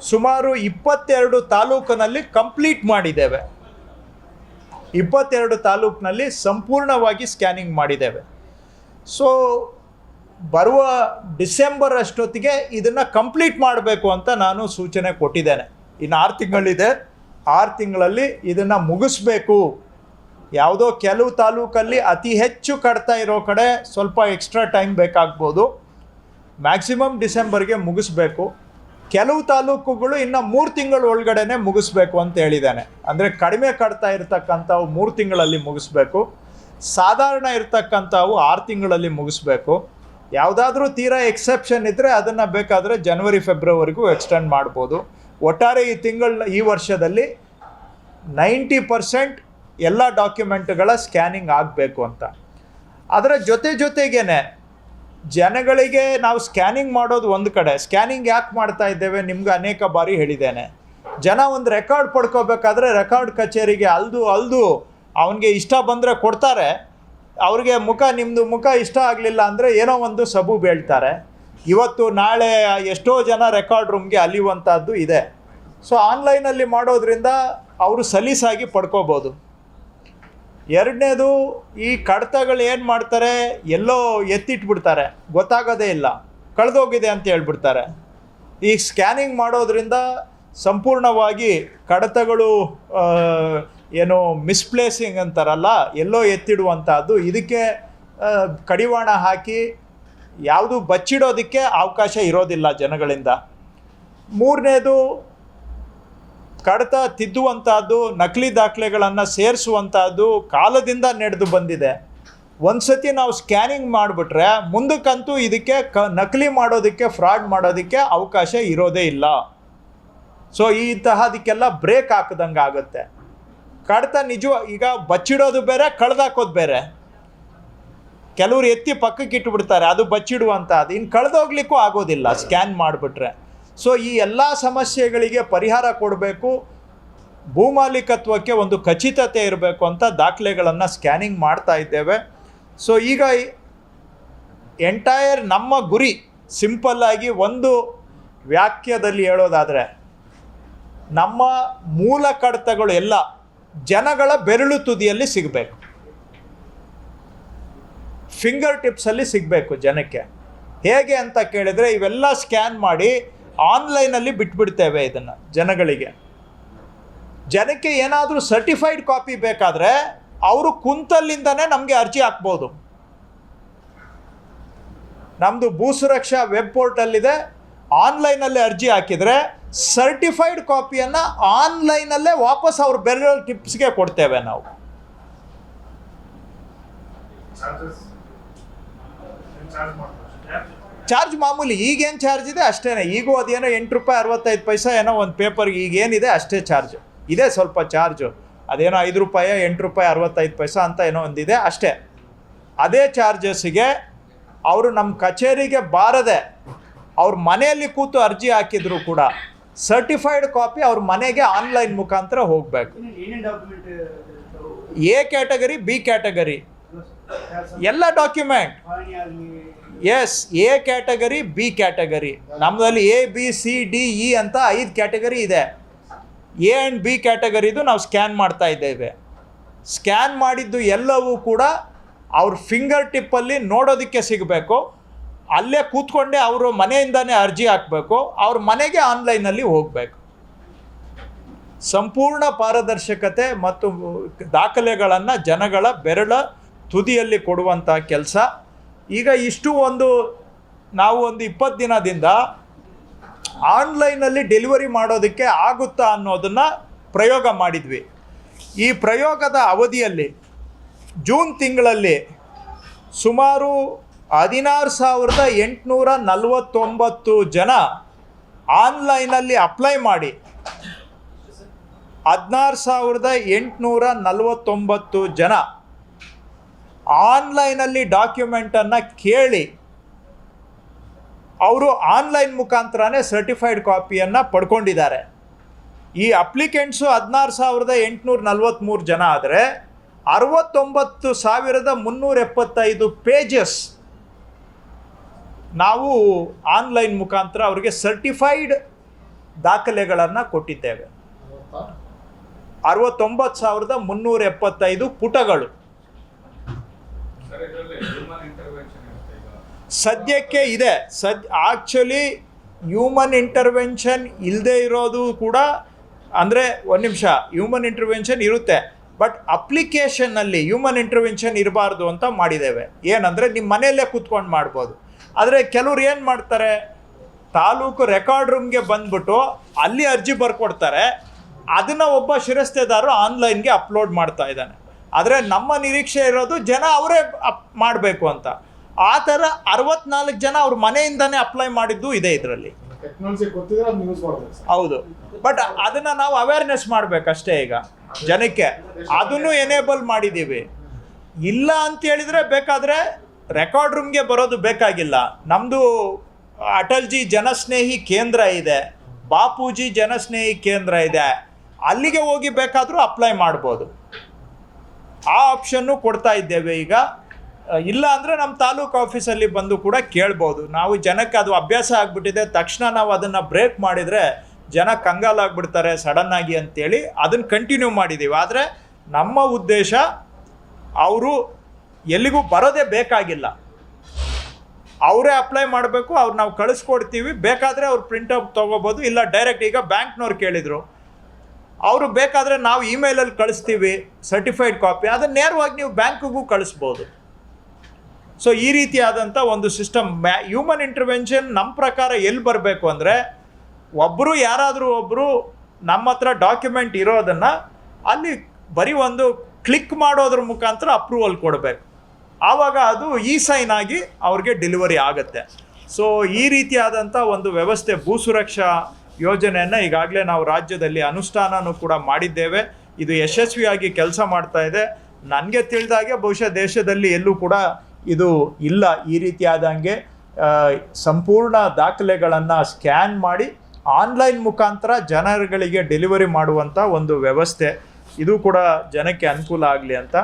ಸುಮಾರು ಇಪ್ಪತ್ತೆರಡು ತಾಲೂಕಿನಲ್ಲಿ ಕಂಪ್ಲೀಟ್ ಮಾಡಿದ್ದೇವೆ. ಇಪ್ಪತ್ತೆರಡು ತಾಲೂಕಿನಲ್ಲಿ ಸಂಪೂರ್ಣವಾಗಿ ಸ್ಕ್ಯಾನಿಂಗ್ ಮಾಡಿದ್ದೇವೆ. ಸೊ ಬರುವ ಡಿಸೆಂಬರ್ ಅಷ್ಟೊತ್ತಿಗೆ ಇದನ್ನು ಕಂಪ್ಲೀಟ್ ಮಾಡಬೇಕು ಅಂತ ನಾನು ಸೂಚನೆ ಕೊಟ್ಟಿದ್ದೇನೆ. ಇನ್ನು ಆರು ತಿಂಗಳಿದೆ. ಆರು ತಿಂಗಳಲ್ಲಿ ಇದನ್ನು ಮುಗಿಸ್ಬೇಕು. ಯಾವುದೋ ಕೆಲವು ತಾಲೂಕಲ್ಲಿ ಅತಿ ಹೆಚ್ಚು ಕಡ್ತಾ ಇರೋ ಕಡೆ ಸ್ವಲ್ಪ ಎಕ್ಸ್ಟ್ರಾ ಟೈಮ್ ಬೇಕಾಗ್ಬೋದು. ಮ್ಯಾಕ್ಸಿಮಮ್ ಡಿಸೆಂಬರ್ಗೆ ಮುಗಿಸ್ಬೇಕು. ಕೆಲವು ತಾಲೂಕುಗಳು ಇನ್ನು ಮೂರು ತಿಂಗಳ ಒಳಗಡೆನೆ ಮುಗಿಸ್ಬೇಕು ಅಂತ ಹೇಳಿದ್ದಾನೆ ಅಂದರೆ ಕಡಿಮೆ ಕಟ್ತಾ ಇರ್ತಕ್ಕಂಥವು ಮೂರು ತಿಂಗಳಲ್ಲಿ ಮುಗಿಸ್ಬೇಕು. ಸಾಧಾರಣ ಇರ್ತಕ್ಕಂಥವು ಆರು ತಿಂಗಳಲ್ಲಿ ಮುಗಿಸ್ಬೇಕು. ಯಾವುದಾದ್ರೂ ತೀರಾ ಎಕ್ಸೆಪ್ಷನ್ ಇದ್ದರೆ ಅದನ್ನು ಬೇಕಾದರೆ ಜನವರಿ ಫೆಬ್ರವರಿಗೂ ಎಕ್ಸ್ಟೆಂಡ್ ಮಾಡ್ಬೋದು. ಒಟ್ಟಾರೆ ಈ ತಿಂಗಳ, ಈ ವರ್ಷದಲ್ಲಿ ನೈಂಟಿ ಪರ್ಸೆಂಟ್ ಎಲ್ಲ ಡಾಕ್ಯುಮೆಂಟ್ಗಳ ಸ್ಕ್ಯಾನಿಂಗ್ ಆಗಬೇಕು ಅಂತ. ಅದರ ಜೊತೆ ಜೊತೆಗೇನೆ ಜನಗಳಿಗೆ ನಾವು ಸ್ಕ್ಯಾನಿಂಗ್ ಮಾಡೋದು ಒಂದು ಕಡೆ. ಸ್ಕ್ಯಾನಿಂಗ್ ಯಾಕೆ ಮಾಡ್ತಾ ಇದ್ದೇವೆ? ನಿಮ್ಗೆ ಅನೇಕ ಬಾರಿ ಹೇಳಿದ್ದೇನೆ. ಜನ ಒಂದು ರೆಕಾರ್ಡ್ ಪಡ್ಕೋಬೇಕಾದ್ರೆ ರೆಕಾರ್ಡ್ ಕಚೇರಿಗೆ ಅಲ್ದು ಅಲ್ದು ಅವನಿಗೆ ಇಷ್ಟ ಬಂದರೆ ಕೊಡ್ತಾರೆ. ಅವ್ರಿಗೆ ಮುಖ ನಿಮ್ಮದು ಮುಖ ಇಷ್ಟ ಆಗಲಿಲ್ಲ ಅಂದರೆ ಏನೋ ಒಂದು ಸಬು ಬೀಳ್ತಾರೆ. ಇವತ್ತು, ನಾಳೆ ಎಷ್ಟೋ ಜನ ರೆಕಾರ್ಡ್ ರೂಮ್ಗೆ ಅಲಿಯುವಂಥದ್ದು ಇದೆ. ಸೊ, ಆನ್ಲೈನಲ್ಲಿ ಮಾಡೋದ್ರಿಂದ ಅವರು ಸಲೀಸಾಗಿ ಪಡ್ಕೋಬೋದು. ಎರಡನೇದು ಈ ಕಡತಗಳು ಏನು ಮಾಡ್ತಾರೆ? ಎಲ್ಲೋ ಎತ್ತಿಟ್ಬಿಡ್ತಾರೆ. ಗೊತ್ತಾಗೋದೇ ಇಲ್ಲ. ಕಳೆದೋಗಿದೆ ಅಂತ ಹೇಳ್ಬಿಡ್ತಾರೆ. ಈ ಸ್ಕ್ಯಾನಿಂಗ್ ಮಾಡೋದ್ರಿಂದ ಸಂಪೂರ್ಣವಾಗಿ ಕಡತಗಳು ಏನು ಮಿಸ್ಪ್ಲೇಸಿಂಗ್ ಅಂತಾರಲ್ಲ, ಎಲ್ಲೋ ಎತ್ತಿಡುವಂಥದ್ದು ಇದಕ್ಕೆ ಕಡಿವಾಣ ಹಾಕಿ ಯಾವುದು ಬಚ್ಚಿಡೋದಕ್ಕೆ ಅವಕಾಶ ಇರೋದಿಲ್ಲ ಜನಗಳಿಂದ. ಮೂರನೇದು ಕಡತ ತಿದ್ದುವಂಥದ್ದು ನಕಲಿ ದಾಖಲೆಗಳನ್ನು ಸೇರಿಸುವಂಥದ್ದು ಕಾಲದಿಂದ ನಡೆದು ಬಂದಿದೆ. ಒಂದು ಸತಿ ನಾವು ಸ್ಕ್ಯಾನಿಂಗ್ ಮಾಡಿಬಿಟ್ರೆ ಮುಂದಕ್ಕಂತೂ ಇದಕ್ಕೆ ಕ, ನಕಲಿ ಮಾಡೋದಕ್ಕೆ ಫ್ರಾಡ್ ಮಾಡೋದಕ್ಕೆ ಅವಕಾಶ ಇರೋದೇ ಇಲ್ಲ. ಸೊ ಇಂತಹದಕ್ಕೆಲ್ಲ ಬ್ರೇಕ್ ಹಾಕಿದಂಗೆ ಆಗುತ್ತೆ. ಕಡತ ನಿಜ, ಈಗ ಬಚ್ಚಿಡೋದು ಬೇರೆ, ಕಳೆದಾಕೋದು ಬೇರೆ. ಕೆಲವರು ಎತ್ತಿ ಪಕ್ಕಕ್ಕೆ ಇಟ್ಬಿಡ್ತಾರೆ ಅದು ಬಚ್ಚಿಡುವಂಥದ್ದು ಇನ್ನು ಕಳೆದೋಗ್ಲಿಕ್ಕೂ ಆಗೋದಿಲ್ಲ ಸ್ಕ್ಯಾನ್ ಮಾಡಿಬಿಟ್ರೆ. ಸೊ ಈ ಎಲ್ಲ ಸಮಸ್ಯೆಗಳಿಗೆ ಪರಿಹಾರ ಕೊಡಬೇಕು, ಭೂಮಾಲೀಕತ್ವಕ್ಕೆ ಒಂದು ಖಚಿತತೆ ಇರಬೇಕು ಅಂತ ದಾಖಲೆಗಳನ್ನು ಸ್ಕ್ಯಾನಿಂಗ್ ಮಾಡ್ತಾ ಇದ್ದೇವೆ. ಸೊ ಈಗ ಎಂಟೈರ್ ನಮ್ಮ ಗುರಿ ಸಿಂಪಲ್ಲಾಗಿ ಒಂದು ವಾಕ್ಯದಲ್ಲಿ ಹೇಳೋದಾದರೆ, ನಮ್ಮ ಮೂಲ ಕಡತಗಳು ಎಲ್ಲ ಜನಗಳ ಬೆರಳು ತುದಿಯಲ್ಲಿ ಸಿಗಬೇಕು. ಫಿಂಗರ್ ಟಿಪ್ಸಲ್ಲಿ ಸಿಗಬೇಕು ಜನಕ್ಕೆ. ಹೇಗೆ ಅಂತ ಕೇಳಿದರೆ ಇವೆಲ್ಲ ಸ್ಕ್ಯಾನ್ ಮಾಡಿ ಆನ್ಲೈನಲ್ಲಿ ಬಿಟ್ಬಿಡ್ತೇವೆ ಇದನ್ನು ಜನಗಳಿಗೆ. ಜನಕ್ಕೆ ಏನಾದರೂ ಸರ್ಟಿಫೈಡ್ ಕಾಪಿ ಬೇಕಾದರೆ ಅವರು ಕುಂತಲ್ಲಿಂದನೇ ನಮಗೆ ಅರ್ಜಿ ಹಾಕ್ಬೋದು. ನಮ್ಮದು ಭೂ ಸುರಕ್ಷಾ ವೆಬ್ ಪೋರ್ಟಲ್ಲಿದೆ. ಆನ್ಲೈನಲ್ಲಿ ಅರ್ಜಿ ಹಾಕಿದರೆ ಸರ್ಟಿಫೈಡ್ ಕಾಪಿಯನ್ನು ಆನ್ಲೈನಲ್ಲೇ ವಾಪಸ್ ಅವ್ರ ಬೆರಳು ಟಿಪ್ಸ್ಗೆ ಕೊಡ್ತೇವೆ ನಾವು. ಚಾರ್ಜಸ್? ಚಾರ್ಜ್ ಚಾರ್ಜ್ ಮಾಮೂಲಿ ಈಗೇನು ಚಾರ್ಜ್ ಇದೆ? ಅಷ್ಟೇ ಈಗೂ ಅದೇನೋ ಎಂಟು ರೂಪಾಯಿ ಅರವತ್ತೈದು ಪೈಸೆ ಏನೋ ಒಂದು ಪೇಪರ್ಗೆ ಈಗೇನಿದೆ ಅಷ್ಟೇ ಚಾರ್ಜ್. ಇದೆ ಸ್ವಲ್ಪ ಚಾರ್ಜು. ಅದೇನೋ ಐದು ರೂಪಾಯಿ ಎಂಟು ರೂಪಾಯಿ ಅರವತ್ತೈದು ಪೈಸಾ ಅಂತ ಏನೋ ಒಂದಿದೆ ಅಷ್ಟೇ. ಅದೇ ಚಾರ್ಜಸ್ಸಿಗೆ ಅವರು ನಮ್ಮ ಕಚೇರಿಗೆ ಬಾರದೆ ಅವ್ರ ಮನೆಯಲ್ಲಿ ಕೂತು ಅರ್ಜಿ ಹಾಕಿದ್ರು ಕೂಡ ಸರ್ಟಿಫೈಡ್ ಕಾಪಿ ಅವ್ರ ಮನೆಗೆ ಆನ್ಲೈನ್ ಮುಖಾಂತರ ಹೋಗಬೇಕು. ಎ ಕ್ಯಾಟಗರಿ ಬಿ ಕ್ಯಾಟಗರಿ ಎಲ್ಲ documents A category B category ನಮ್ಮದಲ್ಲಿ A B C D E ಅಂತ ಐದು ಕ್ಯಾಟಗರಿ ಇದೆ. ಎ ಆ್ಯಂಡ್ ಬಿ ಕ್ಯಾಟಗರಿದು ನಾವು ಸ್ಕ್ಯಾನ್ ಮಾಡ್ತಾ ಇದ್ದೇವೆ. ಸ್ಕ್ಯಾನ್ ಮಾಡಿದ್ದು ಎಲ್ಲವೂ ಕೂಡ ಅವ್ರ ಫಿಂಗರ್ ಟಿಪ್ಪಲ್ಲಿ ನೋಡೋದಕ್ಕೆ ಸಿಗಬೇಕು. ಅಲ್ಲೇ ಕೂತ್ಕೊಂಡೇ ಅವರು ಮನೆಯಿಂದನೇ ಅರ್ಜಿ ಹಾಕಬೇಕು. ಅವ್ರ ಮನೆಗೆ ಆನ್ಲೈನಲ್ಲಿ ಹೋಗಬೇಕು. ಸಂಪೂರ್ಣ ಪಾರದರ್ಶಕತೆ ಮತ್ತು ದಾಖಲೆಗಳನ್ನು ಜನಗಳ ಬೆರಳ ತುದಿಯಲ್ಲಿ ಕೊಡುವಂಥ ಕೆಲಸ. ಈಗ ಇಷ್ಟು ಒಂದು ನಾವು ಒಂದು ಇಪ್ಪತ್ತು ದಿನದಿಂದ ಆನ್ಲೈನಲ್ಲಿ ಡೆಲಿವರಿ ಮಾಡೋದಕ್ಕೆ ಆಗುತ್ತಾ ಅನ್ನೋದನ್ನು ಪ್ರಯೋಗ ಮಾಡಿದ್ವಿ. ಈ ಪ್ರಯೋಗದ ಅವಧಿಯಲ್ಲಿ ಜೂನ್ ತಿಂಗಳಲ್ಲಿ ಸುಮಾರು ಹದಿನಾರು ಸಾವಿರದ ಎಂಟುನೂರ ನಲವತ್ತೊಂಬತ್ತು ಜನ ಆನ್ಲೈನಲ್ಲಿ ಅಪ್ಲೈ ಮಾಡಿ ಹದಿನಾರು ಸಾವಿರದ ಎಂಟುನೂರ ನಲವತ್ತೊಂಬತ್ತು ಜನ ಆನ್ಲೈನಲ್ಲಿ ಡಾಕ್ಯುಮೆಂಟನ್ನು ಕೇಳಿ ಅವರು ಆನ್ಲೈನ್ ಮುಖಾಂತರನೇ ಸರ್ಟಿಫೈಡ್ ಕಾಪಿಯನ್ನು ಪಡ್ಕೊಂಡಿದ್ದಾರೆ. ಈ ಅಪ್ಲಿಕೆಂಟ್ಸು ಹದಿನಾರು ಸಾವಿರದ ಎಂಟುನೂರ ನಲ್ವತ್ತ್ಮೂರು ಜನ ಆದರೆ ಅರವತ್ತೊಂಬತ್ತು ಸಾವಿರದ ಮುನ್ನೂರ ಎಪ್ಪತ್ತೈದು ಪೇಜಸ್ ನಾವು ಆನ್ಲೈನ್ ಮುಖಾಂತರ ಅವರಿಗೆ ಸರ್ಟಿಫೈಡ್ ದಾಖಲೆಗಳನ್ನು ಕೊಟ್ಟಿದ್ದೇವೆ. ಅರವತ್ತೊಂಬತ್ತು ಸಾವಿರದ ಮುನ್ನೂರ ಎಪ್ಪತ್ತೈದು ಪುಟಗಳು ಸರ್ ಇದರಲ್ಲಿ ಹ್ಯೂಮನ್ ಇಂಟರ್ವೆನ್ಷನ್ ಇರುತ್ತೆ ಈಗ ಸದ್ಯಕ್ಕೆ ಇದೆ. ಸದ್ ಆ್ಯಕ್ಚುಲಿ ಹ್ಯೂಮನ್ ಇಂಟರ್ವೆನ್ಷನ್ ಇಲ್ಲದೆ ಇರೋದು ಕೂಡ, ಅಂದರೆ ಒಂದು ನಿಮಿಷ ಹ್ಯೂಮನ್ ಇಂಟರ್ವೆನ್ಷನ್ ಇರುತ್ತೆ. ಬಟ್ ಅಪ್ಲಿಕೇಶನ್ನಲ್ಲಿ ಹ್ಯೂಮನ್ ಇಂಟರ್ವೆನ್ಷನ್ ಇರಬಾರ್ದು ಅಂತ ಮಾಡಿದ್ದೇವೆ. ಏನಂದರೆ ನಿಮ್ಮ ಮನೆಯಲ್ಲೇ ಕೂತ್ಕೊಂಡು ಮಾಡ್ಬೋದು. ಆದರೆ ಕೆಲವ್ರು ಏನು ಮಾಡ್ತಾರೆ? ತಾಲೂಕು ರೆಕಾರ್ಡ್ ರೂಮ್ಗೆ ಬಂದ್ಬಿಟ್ಟು ಅಲ್ಲಿ ಅರ್ಜಿ ಬರ್ಕೊಡ್ತಾರೆ. ಅದನ್ನು ಒಬ್ಬ ಶಿರಸ್ತೇದಾರರು ಆನ್ಲೈನ್ಗೆ ಅಪ್ಲೋಡ್ ಮಾಡ್ತಾ ಇದ್ದಾನೆ. ಆದರೆ ನಮ್ಮ ನಿರೀಕ್ಷೆ ಇರೋದು ಜನ ಅವರೇ ಅಪ್ ಮಾಡಬೇಕು ಅಂತ. ಆ ಥರ ಅರವತ್ನಾಲ್ಕು ಜನ ಅವ್ರ ಮನೆಯಿಂದನೇ ಅಪ್ಲೈ ಮಾಡಿದ್ದು ಇದೆ ಇದರಲ್ಲಿ. ಹೌದು. ಬಟ್ ಅದನ್ನು ನಾವು ಅವೇರ್ನೆಸ್ ಮಾಡಬೇಕಷ್ಟೇ ಈಗ ಜನಕ್ಕೆ. ಅದನ್ನು ಎನೇಬಲ್ ಮಾಡಿದ್ದೀವಿ. ಇಲ್ಲ ಅಂತ ಹೇಳಿದರೆ ಬೇಕಾದರೆ ರೆಕಾರ್ಡ್ ರೂಮ್ಗೆ ಬರೋದು ಬೇಕಾಗಿಲ್ಲ. ನಮ್ಮದು ಅಟಲ್ಜಿ ಜನಸ್ನೇಹಿ ಕೇಂದ್ರ ಇದೆ. ಬಾಪೂಜಿ ಜನಸ್ನೇಹಿ ಕೇಂದ್ರ ಇದೆ. ಅಲ್ಲಿಗೆ ಹೋಗಿ ಬೇಕಾದರೂ ಅಪ್ಲೈ ಮಾಡ್ಬೋದು. ಆ ಆಪ್ಷನ್ನು ಕೊಡ್ತಾ ಇದ್ದೇವೆ ಈಗ. ಇಲ್ಲ ಅಂದರೆ ನಮ್ಮ ತಾಲೂಕು ಆಫೀಸಲ್ಲಿ ಬಂದು ಕೂಡ ಕೇಳ್ಬೋದು. ನಾವು ಜನಕ್ಕೆ ಅದು ಅಭ್ಯಾಸ ಆಗಿಬಿಟ್ಟಿದೆ. ತಕ್ಷಣ ನಾವು ಅದನ್ನು ಬ್ರೇಕ್ ಮಾಡಿದರೆ ಜನ ಕಂಗಾಲಾಗ್ಬಿಡ್ತಾರೆ ಸಡನ್ನಾಗಿ ಅಂತೇಳಿ ಅದನ್ನು ಕಂಟಿನ್ಯೂ ಮಾಡಿದ್ದೀವಿ ಆದರೆ ನಮ್ಮ ಉದ್ದೇಶ ಅವರು ಎಲ್ಲಿಗೂ ಬರೋದೇ ಬೇಕಾಗಿಲ್ಲ. ಅವರೇ ಅಪ್ಲೈ ಮಾಡಬೇಕು, ಅವ್ರು ನಾವು ಕಳಿಸ್ಕೊಡ್ತೀವಿ. ಬೇಕಾದರೆ ಅವ್ರು ಪ್ರಿಂಟೌಟ್ ತೊಗೋಬೋದು, ಇಲ್ಲ ಡೈರೆಕ್ಟ್ ಈಗ ಬ್ಯಾಂಕ್ನವ್ರು ಕೇಳಿದರು. ಅವರು ಬೇಕಾದರೆ ನಾವು ಇಮೇಲಲ್ಲಿ ಕಳಿಸ್ತೀವಿ ಸರ್ಟಿಫೈಡ್ ಕಾಪಿ ಅದನ್ನು ನೇರವಾಗಿ ನೀವು ಬ್ಯಾಂಕಿಗೂ ಕಳಿಸ್ಬೋದು. ಸೊ ಈ ರೀತಿಯಾದಂಥ ಒಂದು ಸಿಸ್ಟಮ್ ಮ್ಯಾ ಹ್ಯೂಮನ್ ಇಂಟರ್ವೆನ್ಷನ್ ನಮ್ಮ ಪ್ರಕಾರ ಎಲ್ಲಿ ಬರಬೇಕು ಅಂದರೆ ಒಬ್ಬರು ಯಾರಾದರೂ ಒಬ್ಬರು ನಮ್ಮ ಹತ್ರ ಡಾಕ್ಯುಮೆಂಟ್ ಇರೋದನ್ನು ಅಲ್ಲಿ ಬರೀ ಒಂದು ಕ್ಲಿಕ್ ಮಾಡೋದ್ರ ಮುಖಾಂತರ ಅಪ್ರೂವಲ್ ಕೊಡಬೇಕು. ಆವಾಗ ಅದು ಇ ಸೈನ್ ಆಗಿ ಅವ್ರಿಗೆ ಡೆಲಿವರಿ ಆಗುತ್ತೆ. ಸೊ ಈ ರೀತಿಯಾದಂಥ ಒಂದು ವ್ಯವಸ್ಥೆ, ಭೂ ಸುರಕ್ಷಾ ಯೋಜನೆಯನ್ನು ಈಗಾಗಲೇ ನಾವು ರಾಜ್ಯದಲ್ಲಿ ಅನುಷ್ಠಾನನೂ ಕೂಡ ಮಾಡಿದ್ದೇವೆ. ಇದು ಯಶಸ್ವಿಯಾಗಿ ಕೆಲಸ ಮಾಡ್ತಾ ಇದೆ. ನನಗೆ ತಿಳಿದಾಗೆ ಬಹುಶಃ ದೇಶದಲ್ಲಿ ಎಲ್ಲೂ ಕೂಡ ಇದು ಇಲ್ಲ ಈ ರೀತಿಯಾದಂಗೆ ಸಂಪೂರ್ಣ ದಾಖಲೆಗಳನ್ನು ಸ್ಕ್ಯಾನ್ ಮಾಡಿ ಆನ್ಲೈನ್ ಮುಖಾಂತರ ಜನರುಗಳಿಗೆ ಡೆಲಿವರಿ ಮಾಡುವಂಥ ಒಂದು ವ್ಯವಸ್ಥೆ. ಇದು ಕೂಡ ಜನಕ್ಕೆ ಅನುಕೂಲ ಆಗಲಿ ಅಂತ.